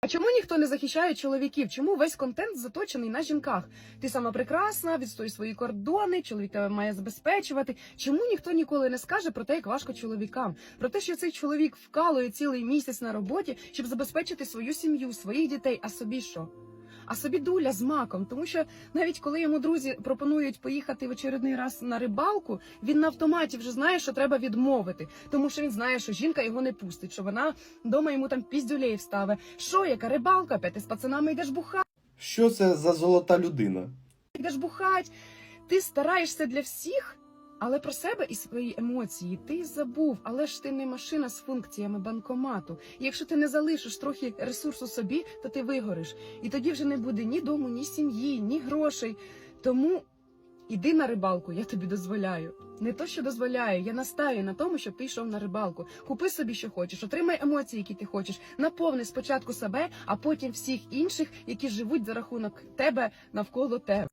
А чому ніхто не захищає чоловіків? Чому весь контент заточений на жінках? Ти сама прекрасна, відстой свої кордони, чоловік тебе має забезпечувати. Чому ніхто ніколи не скаже про те, як важко чоловікам? Про те, що цей чоловік вкалує цілий місяць на роботі, щоб забезпечити свою сім'ю, своїх дітей, а собі що? А собі дуля з маком, тому що навіть коли йому друзі пропонують поїхати в очередний раз на рибалку, він на автоматі вже знає, що треба відмовити, тому що він знає, що жінка його не пустить, що вона вдома йому там піздюлей вставе. Що, яка рибалка? Опять ти з пацанами йдеш бухати, Що це за золота людина? йдеш бухать. Ти стараєшся для всіх, але про себе і свої емоції ти забув. Але ж ти не машина з функціями банкомату. І якщо ти не залишиш трохи ресурсу собі, то ти вигориш. І тоді вже не буде ні дому, ні сім'ї, ні грошей. Тому іди на рибалку, я тобі дозволяю. Не то, що дозволяю, я настаю на тому, щоб ти йшов на рибалку. Купи собі, що хочеш, отримай емоції, які ти хочеш. Наповни спочатку себе, а потім всіх інших, які живуть за рахунок тебе навколо тебе.